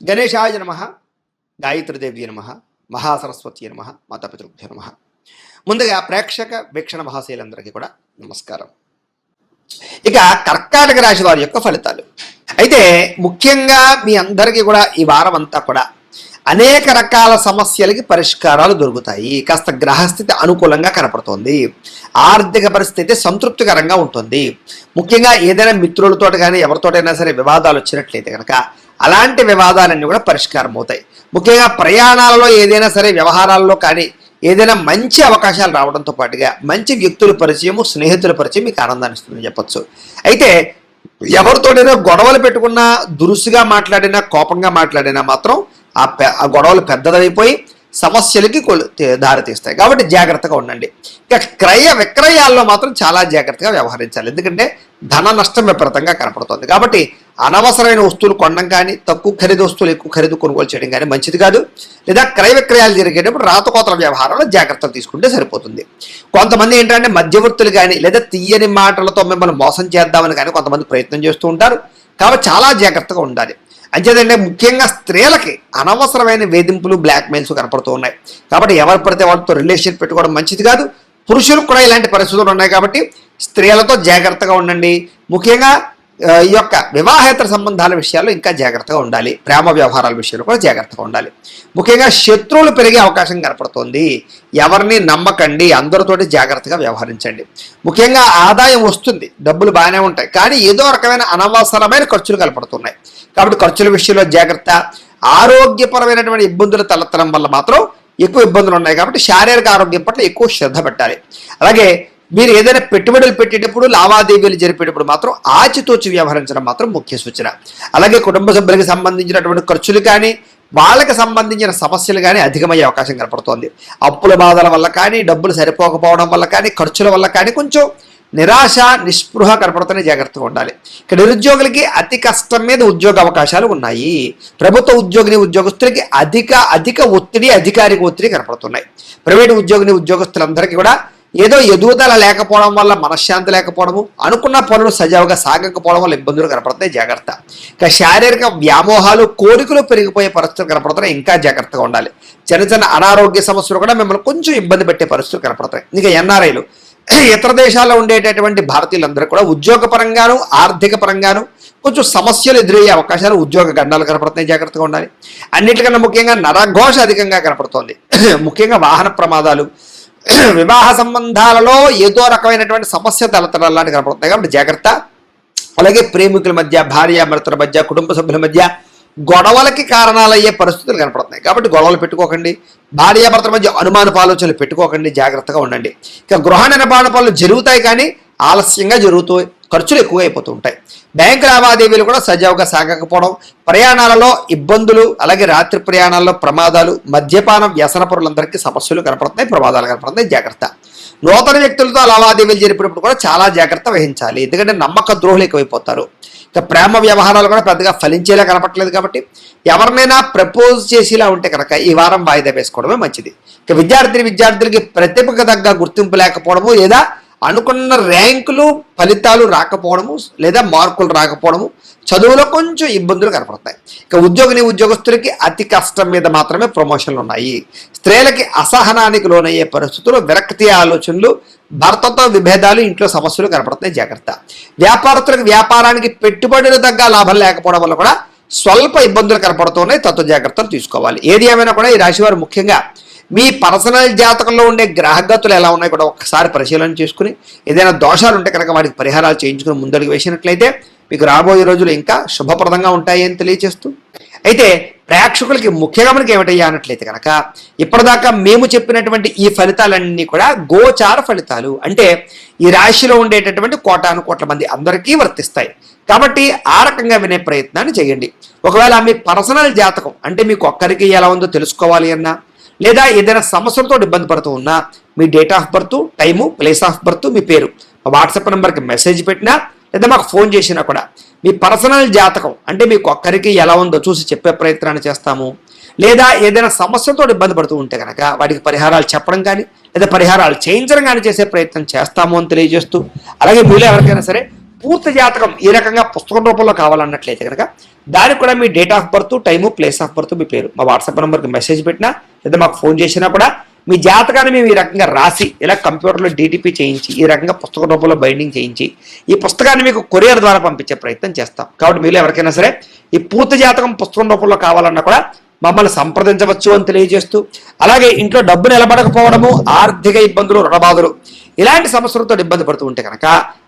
గణేశాయ నమ గాయత్రిదేవి నమ మహాసరస్వతి నమ మాతాపితృభ్య నమ. ముందుగా ప్రేక్షక వీక్షణ మహాశైలందరికీ కూడా నమస్కారం. ఇక కర్కాటక రాశి వారి యొక్క ఫలితాలు. అయితే ముఖ్యంగా మీ అందరికీ కూడా ఈ వారం అంతా కూడా అనేక రకాల సమస్యలకి పరిష్కారాలు దొరుకుతాయి. కాస్త గ్రహస్థితి అనుకూలంగా కనపడుతోంది. ఆర్థిక పరిస్థితి సంతృప్తికరంగా ఉంటుంది. ముఖ్యంగా ఏదైనా మిత్రులతో కానీ ఎవరితోటైనా సరే వివాదాలు వచ్చినట్లయితే కనుక అలాంటి వివాదాలన్నీ కూడా పరిష్కారం అవుతాయి. ముఖ్యంగా ప్రయాణాలలో ఏదైనా సరే వ్యవహారాల్లో కానీ ఏదైనా మంచి అవకాశాలు రావడంతో పాటుగా మంచి వ్యక్తుల పరిచయము స్నేహితుల పరిచయం మీకు ఆనందాన్ని ఇస్తుందని చెప్పొచ్చు. అయితే ఎవరితోనైనా గొడవలు పెట్టుకున్నా దురుసుగా మాట్లాడినా కోపంగా మాట్లాడినా మాత్రం ఆ ఆ గొడవలు పెద్దదైపోయి సమస్యలకి దారితీస్తాయి కాబట్టి జాగ్రత్తగా ఉండండి. ఇక క్రయ విక్రయాల్లో మాత్రం చాలా జాగ్రత్తగా వ్యవహరించాలి. ఎందుకంటే ధన నష్టం విపరీతంగా కనపడుతుంది. కాబట్టి అనవసరమైన వస్తువులు కొనడం కానీ తక్కువ ఖరీదు వస్తువులు ఎక్కువ ఖరీదు కొనుగోలు చేయడం కానీ మంచిది కాదు. లేదా క్రయ విక్రయాలు జరిగేటప్పుడు రాతకోతల వ్యవహారంలో జాగ్రత్తలు తీసుకుంటే సరిపోతుంది. కొంతమంది ఏంటంటే మధ్యవర్తులు కానీ లేదా తీయని మాటలతో మిమ్మల్ని మోసం చేద్దామని కానీ కొంతమంది ప్రయత్నం చేస్తూ ఉంటారు. కాబట్టి చాలా జాగ్రత్తగా ఉండాలి. అంచేదంటే ముఖ్యంగా స్త్రీలకి అనవసరమైన వేధింపులు బ్లాక్మెయిల్స్ కనపడుతూ ఉన్నాయి. కాబట్టి ఎవరు పడితే వాళ్ళతో రిలేషన్ పెట్టుకోవడం మంచిది కాదు. పురుషులకు కూడా ఇలాంటి పరిస్థితులు ఉన్నాయి కాబట్టి స్త్రీలతో జాగ్రత్తగా ఉండండి. ముఖ్యంగా ఈ యొక్క వివాహేతర సంబంధాల విషయాల్లో ఇంకా జాగ్రత్తగా ఉండాలి. ప్రేమ వ్యవహారాల విషయంలో కూడా జాగ్రత్తగా ఉండాలి. ముఖ్యంగా శత్రువులు పెరిగే అవకాశం కనపడుతుంది. ఎవరిని నమ్మకండి అందరితోటి జాగ్రత్తగా వ్యవహరించండి. ముఖ్యంగా ఆదాయం వస్తుంది డబ్బులు బాగానే ఉంటాయి. కానీ ఏదో రకమైన అనవసరమైన ఖర్చులు కనపడుతున్నాయి. కాబట్టి ఖర్చుల విషయంలో జాగ్రత్త. ఆరోగ్యపరమైనటువంటి ఇబ్బందులు తలెత్తడం వల్ల మాత్రం ఎక్కువ ఇబ్బందులు ఉన్నాయి కాబట్టి శారీరక ఆరోగ్యం పట్ల ఎక్కువ శ్రద్ధ పెట్టాలి. అలాగే మీరు ఏదైనా పెట్టుబడులు పెట్టేటప్పుడు లావాదేవీలు జరిపేటప్పుడు మాత్రం ఆచితూచి వ్యవహరించడం మాత్రం ముఖ్య సూచన. అలాగే కుటుంబ సభ్యులకు సంబంధించినటువంటి ఖర్చులు కానీ వాళ్ళకి సంబంధించిన సమస్యలు కానీ అధికమయ్యే అవకాశం కనపడుతోంది. అప్పుల బాధల వల్ల కానీ డబ్బులు సరిపోకపోవడం వల్ల కానీ ఖర్చుల వల్ల కానీ కొంచెం నిరాశ నిస్పృహ కనపడుతూనే జాగ్రత్తగా ఉండాలి. ఇక్కడ నిరుద్యోగులకి అతి కష్టం మీద ఉద్యోగ అవకాశాలు ఉన్నాయి. ప్రభుత్వ ఉద్యోగిని ఉద్యోగస్తులకి అధిక అధిక ఒత్తిడి అధికారిక ఒత్తిడి కనపడుతున్నాయి. ప్రైవేట్ ఉద్యోగిని ఉద్యోగస్తులందరికీ కూడా ఏదో ఎదుగుదల లేకపోవడం వల్ల మనశ్శాంతి లేకపోవడము అనుకున్న పనులు సజావుగా సాగకపోవడం వల్ల ఇబ్బందులు కనపడతాయి. జాగ్రత్త. ఇక శారీరక వ్యామోహాలు కోరికలు పెరిగిపోయే పరిస్థితులు కనపడుతున్నాయి. ఇంకా జాగ్రత్తగా ఉండాలి. చిన్న చిన్న అనారోగ్య సమస్యలు కూడా మిమ్మల్ని కొంచెం ఇబ్బంది పెట్టే పరిస్థితులు కనపడతాయి. ఇంకా ఎన్ఆర్ఐలు. ఇతర దేశాల్లో ఉండేటటువంటి భారతీయులందరూ కూడా ఉద్యోగ పరంగాను ఆర్థిక పరంగాను కొంచెం సమస్యలు ఎదురయ్యే అవకాశాలు ఉద్యోగ గండాలు కనపడుతున్నాయి. జాగ్రత్తగా ఉండాలి. అన్నిటికన్నా ముఖ్యంగా నరఘోష అధికంగా కనపడుతోంది. ముఖ్యంగా వాహన ప్రమాదాలు వివాహ సంబంధాలలో ఏదో రకమైనటువంటి సమస్య తలెత్తడం లాంటి కనపడుతున్నాయి కాబట్టి జాగ్రత్త. అలాగే ప్రేమికుల మధ్య భార్య భర్తల మధ్య కుటుంబ సభ్యుల మధ్య గొడవలకి కారణాలయ్యే పరిస్థితులు కనపడుతున్నాయి. కాబట్టి గొడవలు పెట్టుకోకండి. భార్యాభర్తల మధ్య అనుమానపు ఆలోచనలు పెట్టుకోకండి. జాగ్రత్తగా ఉండండి. ఇక గృహ నిర్మాణ పనులు జరుగుతాయి కానీ ఆలస్యంగా జరుగుతూ ఖర్చులు ఎక్కువ ఉంటాయి బ్యాంకు లావాదేవీలు కూడా సజావుగా సాగకపోవడం ప్రయాణాలలో ఇబ్బందులు అలాగే రాత్రి ప్రయాణాల్లో ప్రమాదాలు మద్యపానం వ్యసనపరులందరికీ సమస్యలు కనపడుతున్నాయి ప్రమాదాలు కనపడుతున్నాయి. జాగ్రత్త. నూతన వ్యక్తులతో లావాదేవీలు జరిపినప్పుడు కూడా చాలా జాగ్రత్త వహించాలి. ఎందుకంటే నమ్మక ద్రోహులు ఎక్కువైపోతారు. ఇక ప్రేమ వ్యవహారాలు కూడా పెద్దగా ఫలించేలా కనపట్లేదు కాబట్టి ఎవరినైనా ప్రపోజ్ చేసేలా ఉంటే కనుక ఈ వారం వాయిదా వేసుకోవడమే మంచిది. ఇక విద్యార్థి విద్యార్థులకి ప్రతిభకు తగ్గ గుర్తింపు లేకపోవడము లేదా అనుకున్న ర్యాంకులు ఫలితాలు రాకపోవడము లేదా మార్కులు రాకపోవడము చదువులో కొంచెం ఇబ్బందులు కనపడతాయి. ఇక ఉద్యోగిని ఉద్యోగస్తులకి అతి కష్టం మీద మాత్రమే ప్రమోషన్లు ఉన్నాయి. స్త్రీలకి అసహనానికి లోనయ్యే పరిస్థితులు విరక్తి ఆలోచనలు భర్తతో విభేదాలు ఇంట్లో సమస్యలు కనపడతాయి. జాగ్రత్త. వ్యాపారస్తులకు వ్యాపారానికి పెట్టుబడులు తగ్గ లాభం లేకపోవడం వల్ల కూడా స్వల్ప ఇబ్బందులు కనపడుతున్నాయి తత్వ జాగ్రత్తలు తీసుకోవాలి. ఏది ఏమైనా కూడా ఈ రాశివారు ముఖ్యంగా మీ పర్సనల్ జాతకంలో ఉండే గ్రహగతులు ఎలా ఉన్నాయి కూడా ఒక్కసారి పరిశీలన చేసుకుని ఏదైనా దోషాలు ఉంటే కనుక వాటికి పరిహారాలు చేయించుకుని ముందడుగు వేసినట్లయితే మీకు రాబోయే రోజులు ఇంకా శుభప్రదంగా ఉంటాయి అని తెలియజేస్తూ అయితే ప్రేక్షకులకి ముఖ్యంగా మనకి ఏమిటయ్యా అన్నట్లయితే కనుక ఇప్పటిదాకా మేము చెప్పినటువంటి ఈ ఫలితాలన్నీ కూడా గోచార ఫలితాలు. అంటే ఈ రాశిలో ఉండేటటువంటి కోటాను కోట్ల మంది అందరికీ వర్తిస్తాయి. కాబట్టి ఆ రకంగా వినే ప్రయత్నాన్ని చేయండి. ఒకవేళ మీ పర్సనల్ జాతకం అంటే మీకు ఒక్కరికి ఎలా ఉందో తెలుసుకోవాలి అన్నా లేదా ఏదైనా సమస్యలతో ఇబ్బంది పడుతూ ఉన్నా మీ date of birth time place of birth మీ పేరు మా వాట్సాప్ నెంబర్కి మెసేజ్ పెట్టినా లేదా మాకు ఫోన్ చేసినా కూడా మీ పర్సనల్ జాతకం అంటే మీకు ఒక్కరికి ఎలా ఉందో చూసి చెప్పే ప్రయత్నాన్ని చేస్తాము. లేదా ఏదైనా సమస్యతో ఇబ్బంది పడుతూ ఉంటే కనుక వాటికి పరిహారాలు చెప్పడం కానీ లేదా పరిహారాలు చేయించడం కానీ చేసే ప్రయత్నం చేస్తాము అని తెలియజేస్తూ అలాగే మీలో ఎవరికైనా సరే పూర్తి జాతకం ఈ రకంగా పుస్తకం రూపంలో కావాలన్నట్లయితే కనుక దానికి కూడా మీ date of birth time place of birth మీ పేరు. మా వాట్సాప్ నెంబర్కి మెసేజ్ పెట్టినా లేదా మాకు ఫోన్ చేసినా కూడా మీ జాతకాన్ని మేము ఈ రకంగా రాసి ఇలా కంప్యూటర్లో డీటీపీ చేయించి ఈ రకంగా పుస్తక రూపంలో బైండింగ్ చేయించి ఈ పుస్తకాన్ని మీకు కొరియర్ ద్వారా పంపించే ప్రయత్నం చేస్తాం. కాబట్టి మీరు ఎవరికైనా సరే ఈ పూర్తి జాతకం పుస్తకం రూపంలో కావాలన్నా కూడా మమ్మల్ని సంప్రదించవచ్చు అని తెలియజేస్తూ అలాగే ఇంట్లో డబ్బు నిలబడకపోవడము ఆర్థిక ఇబ్బందులు రుణబాధలు ఇలాంటి సమస్యలతో ఇబ్బంది పడుతూ ఉంటే కనుక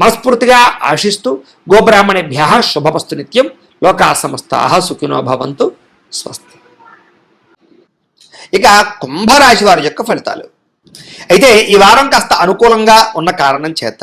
మనస్ఫూర్తిగా ఆశిస్తూ గోబ్రాహ్మణేభ్య శుభమస్తు నిత్యం లోకా సమస్తా సుఖినో భవంతు స్వస్తి. ఇక కుంభరాశి వారి యొక్క ఫలితాలు. అయితే ఈ వారం కాస్త అనుకూలంగా ఉన్న కారణం చేత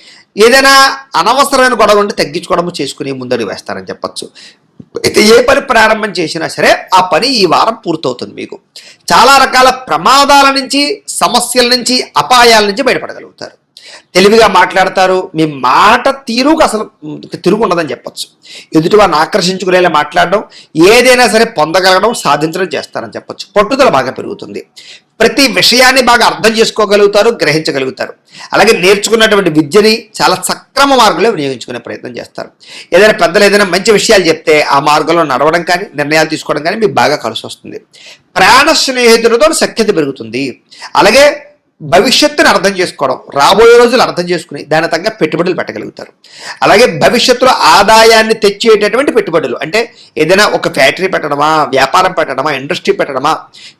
ఏదైనా అనవసరమైన గొడవ ఉంటే తగ్గించుకోవడము చేసుకుని ముందడుగు వేస్తారని చెప్పొచ్చు. అయితే ఏ పని ప్రారంభం చేసినా సరే ఆ పని ఈ వారం పూర్తవుతుంది మీకు. చాలా రకాల ప్రమాదాల నుంచి సమస్యల నుంచి అపాయాల నుంచి బయటపడగలుగుతారు. తెలివిగా మాట్లాడతారు. మీ మాట తీరుకు అసలు తిరుగు ఉండదని చెప్పొచ్చు. ఎదుటి వారిని ఆకర్షించుకునేలా మాట్లాడడం ఏదైనా సరే పొందగలగడం సాధించడం చేస్తారని చెప్పచ్చు. పట్టుదల బాగా పెరుగుతుంది. ప్రతి విషయాన్ని బాగా అర్థం చేసుకోగలుగుతారు గ్రహించగలుగుతారు. అలాగే నేర్చుకున్నటువంటి విద్యని చాలా సక్రమ మార్గంలో వినియోగించుకునే ప్రయత్నం చేస్తారు. ఏదైనా పెద్దలు ఏదైనా మంచి విషయాలు చెప్తే ఆ మార్గంలో నడవడం కానీ నిర్ణయాలు తీసుకోవడం కానీ మీకు బాగా కలిసి వస్తుంది ప్రాణ స్నేహితులతో సఖ్యత పెరుగుతుంది. అలాగే భవిష్యత్తుని అర్థం చేసుకోవడం రాబోయే రోజులు అర్థం చేసుకుని దాని తగ్గ పెట్టుబడులు పెట్టగలుగుతారు. అలాగే భవిష్యత్తులో ఆదాయాన్ని తెచ్చేటటువంటి పెట్టుబడులు అంటే ఏదైనా ఒక ఫ్యాక్టరీ పెట్టడమా వ్యాపారం పెట్టడమా ఇండస్ట్రీ పెట్టడమా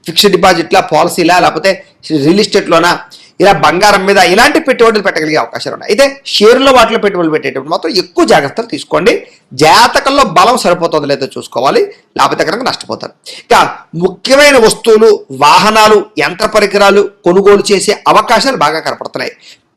ఫిక్స్డ్ డిపాజిట్లా పాలసీలా లేకపోతే రియల్ ఎస్టేట్లోనా ఇలా బంగారం మీద ఇలాంటి పెట్టుబడులు పెట్టగలిగే అవకాశాలు ఉన్నాయి. అయితే షేర్లో వాటిలో పెట్టుబడులు పెట్టేటప్పుడు మాత్రం ఎక్కువ జాగ్రత్తలు తీసుకోండి. జాతకంలో బలం సరిపోతుందో లేదో చూసుకోవాలి. లేకపోతే కనుక నష్టపోతారు. ఇక ముఖ్యమైన వస్తువులు వాహనాలు యంత్ర పరికరాలు కొనుగోలు చేసే అవకాశాలు బాగా కనపడుతున్నాయి.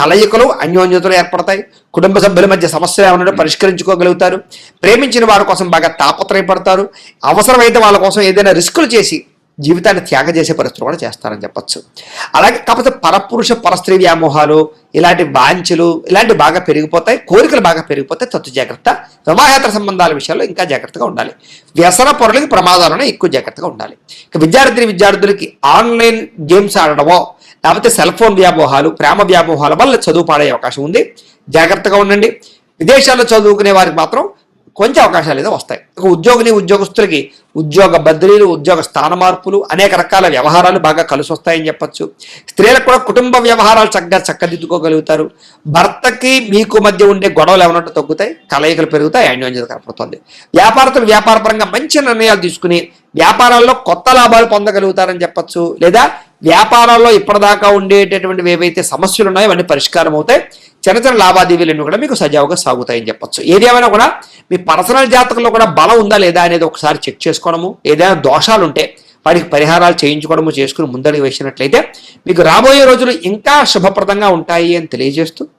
కలయికలు అన్యోన్యతలు ఏర్పడతాయి. కుటుంబ సభ్యుల మధ్య సమస్యలు ఏమైనా పరిష్కరించుకోగలుగుతారు. ప్రేమించిన వారి కోసం బాగా తాపత్రయపడతారు. అవసరమైతే వాళ్ళ కోసం ఏదైనా రిస్కులు చేసి జీవితాన్ని త్యాగం చేసే పరిస్థితులు కూడా చేస్తారని చెప్పచ్చు. అలాగే కాకపోతే పరపురుష పరస్త్రీ వ్యామోహాలు ఇలాంటి వాంఛలు ఇలాంటివి బాగా పెరిగిపోతాయి కోరికలు బాగా పెరిగిపోతాయి తత్తు జాగ్రత్త వివాహేతర సంబంధాల విషయాల్లో ఇంకా జాగ్రత్తగా ఉండాలి. వ్యసన పొరలకి ప్రమాదాలను ఎక్కువ జాగ్రత్తగా ఉండాలి. ఇక విద్యార్థిని విద్యార్థులకి ఆన్లైన్ గేమ్స్ ఆడడమో లేకపోతే సెల్ ఫోన్ వ్యామోహాలు ప్రేమ వ్యామోహాల వల్ల చదువు పాడే అవకాశం ఉంది. జాగ్రత్తగా ఉండండి. విదేశాల్లో చదువుకునే వారికి మాత్రం కొంచెం అవకాశాలు ఏదో వస్తాయి. ఒక ఉద్యోగిని ఉద్యోగస్తులకి ఉద్యోగ బదిలీలు ఉద్యోగ స్థాన మార్పులు అనేక రకాల వ్యవహారాలు బాగా కలిసి వస్తాయని చెప్పచ్చు. స్త్రీలకు కూడా కుటుంబ వ్యవహారాలు చక్కగా చక్కదిద్దుకోగలుగుతారు. భర్తకి మీకు మధ్య ఉండే గొడవలు ఏమన్నట్టు తగ్గుతాయి కలయికలు పెరుగుతాయి అన్యోన్యత కనపడుతుంది. వ్యాపారస్తులు వ్యాపారపరంగా మంచి నిర్ణయాలు తీసుకుని వ్యాపారాల్లో కొత్త లాభాలు పొందగలుగుతారని చెప్పచ్చు. లేదా వ్యాపారాల్లో ఇప్పటిదాకా ఉండేటటువంటి ఏవైతే సమస్యలు ఉన్నాయో అవన్నీ పరిష్కారం అవుతాయి. చిన్న చిన్న లావాదేవీలన్నీ కూడా మీకు సజావుగా సాగుతాయని చెప్పొచ్చు. ఏదేమైనా కూడా మీ పర్సనల్ జాతకంలో కూడా బలం ఉందా లేదా అనేది ఒకసారి చెక్ చేసుకోవడము ఏదైనా దోషాలు ఉంటే వాటికి పరిహారాలు చేయించుకోవడము చేసుకుని ముందడుగు వేసినట్లయితే మీకు రాబోయే రోజులు ఇంకా శుభప్రదంగా ఉంటాయి అని తెలియజేస్తూ